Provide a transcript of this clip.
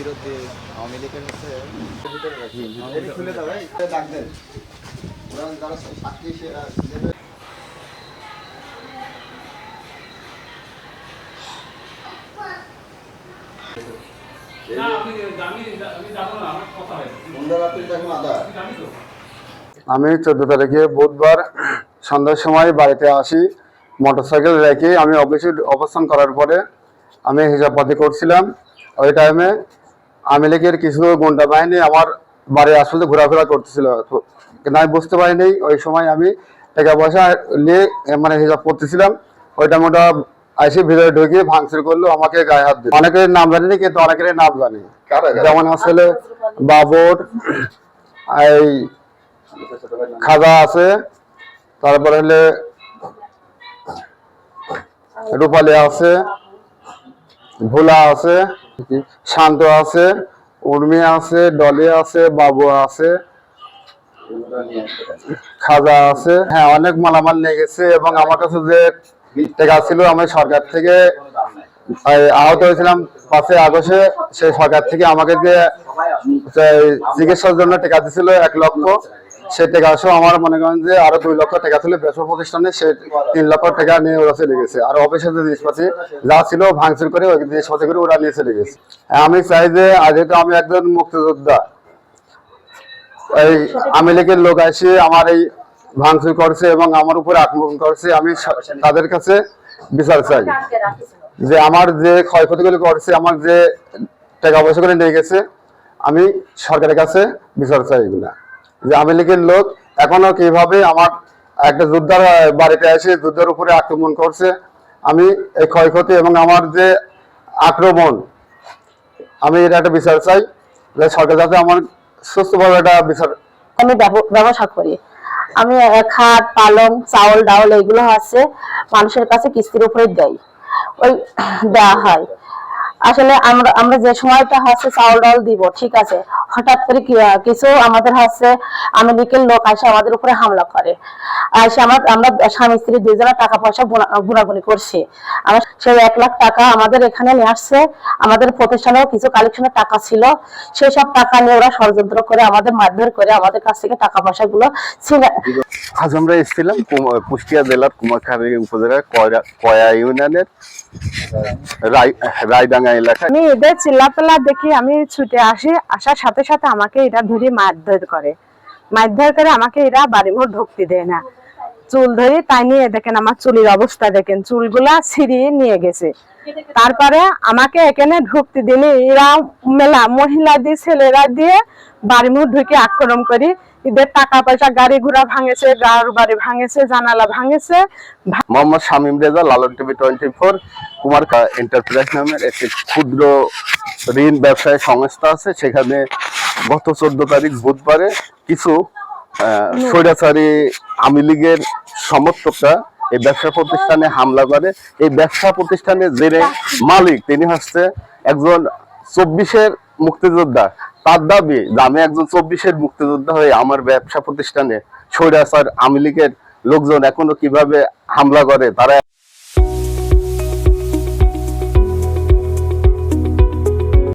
বিরুদ্ধে আওয়ামী লীগের হচ্ছে আমি চোদ্দ তারিখে বুধবার সন্ধ্যার সময় বাড়িতে আসি মোটরসাইকেল রেখে আমি অফিসে অবস্থান করার পরে আমি হিসাবপাতি করছিলাম। ওই টাইমে আওয়ামী লীগের কিছু গুন্ডা বাহিনী আমার বাড়ির আসলে ঘোরাফেরা করতেছিল। কিন্তু আমি বুঝতে পারিনি ওই সময় আমি টাকা পয়সা নিয়ে মানে হিসাব করতেছিলাম। ওইটা মোটা আইসি ভিতরে ঢুকিয়ে ভাঙচুর করল আমাকে গায়ে হাত দিল। অনেকের নাম জানি কিন্তু অনেকের নাম জানি? যেমন আসলে বাবর এই খাজা আছে তারপরে হলে রূপালী আছে ভোলা আছে শান্ত আছে, উর্মি আছে, ডলি আছে, বাবু আছে, খাজা আছে। হ্যাঁ অনেক মালামাল নিয়ে গেছে এবং আমার কাছে যে টাকা ছিল, আমি সরকার থেকে আহত হয়েছিলাম পাঁচই আগস্টে। সেই সরকার থেকে আমাকে যে চিকিৎসার জন্য টাকা দিয়েছিল এক লক্ষ। সেই টাকা সহ আমার মনে করেন যে আরও দুই লক্ষ টাকা ছিল বেসর প্রতিষ্ঠানে, সে তিন লক্ষ টাকা নিয়ে ওরা চলে গেছে। আর অফিসের যে জিনিসপাতি যা ছিল ভাঙচুর করে ওই জিনিসপাতি করে ওরা নিয়ে চলে গেছে। আমি চাই যে যেহেতু আমি একজন মুক্তিযোদ্ধা। এই আমি লীগের লোক এসে আমার এই ভাঙচুর করছে এবং আমার উপরে আক্রমণ করছে, আমি তাদের কাছে বিচার চাই। যে আমার যে ক্ষয়ক্ষতিগুলো করছে, আমার যে টাকা পয়সা করে নিয়ে গেছে, আমি সরকারের কাছে বিচার চাই এগুলা। যে লীগের লোক এখনও কীভাবে আমার একটা যোদ্ধার বাড়িতে এসে যুদ্ধের উপরে আক্রমণ করছে, আমি এই ক্ষয়ক্ষতি এবং আমার যে আক্রমণ, আমি এটা একটা বিচার চাই যে সরকার যাতে আমার সুস্থভাবে একটা বিচার আমি ব্যবসা করি। আমি খাট, পালং, চাউল, ডাউল এগুলো আছে মানুষের কাছে কিস্তির উপরে দেয় ওই দেওয়া হয়। আসলে আমরা আমরা যে সময়টা হচ্ছে চাউল, ডাউল দিব, ঠিক আছে। হঠাৎ করে কিছু আমাদের হচ্ছে আমি লীগের লোক আসে আমাদের উপরে হামলা করে। আসে আমার আমরা স্বামী স্ত্রী দুইজনের টাকা পয়সা গুনা- গুনাগুনি করছি। আমার সেই এক লাখ টাকা আমাদের এখানে নিয়ে আসছে। আমাদের প্রতিষ্ঠানেও কিছু কালেকশনের টাকা ছিল। সেই সব টাকা নিয়ে ওরা ষড়যন্ত্র করে আমাদের মারধর করে আমাদের কাছ থেকে টাকা পয়সা গুলো ছিনে আজ আমরা এসেছিলাম কুষ্টিয়া জেলার কুমারখালী উপজেলার কয়রা- কয়া ইউনিয়নের রাই- রায়ডাঙ্গা এলাকায়। আমি এদের চিল্লাপাল্লা দেখি আমি ছুটে আসি আসার সাথে সাথে সাথে আমাকে এরা ধরে মারধর করে। মারধর করে আমাকে এরা বাড়ি ঘর ঢুকতে দেয় না। চুল ধরে তাই নিয়ে দেখেন আমার চুলের অবস্থা দেখেন, চুলগুলা ছিঁড়িয়ে নিয়ে গেছে। তারপরে আমাকে এখানে ঢুকতে দিলে এরা মেলা মহিলা দিয়ে, ছেলেরা দিয়ে বাড়ি মুখ ঢুকে আক্রমণ করি। এদের টাকা পয়সা গাড়ি ঘোড়া ভাঙেছে গাড় বাড়ি ভাঙেছে, জানালা ভাঙেছে। Mohammad Shamim Reza, Lalon TV twenty four Kumar enterprise নামের একটি ক্ষুদ্র ঋণ ব্যবসায়ী সংস্থা আছে। সেখানে গত চোদ্দ তারিখ বুধবারে কিছু স্বৈরাচারী আওয়ামী লীগের সমর্থকরা এই ব্যবসা প্রতিষ্ঠানে হামলা করে। এই ব্যবসা প্রতিষ্ঠানে জেনে মালিক, তিনি হচ্ছে একজন চব্বিশের মুক্তিযোদ্ধা। তার দাবি আমি একজন চব্বিশের মুক্তিযোদ্ধা হয়ে আমার ব্যবসা প্রতিষ্ঠানে স্বৈরাচার আওয়ামী লীগের লোকজন এখনও কীভাবে হামলা করে, তারা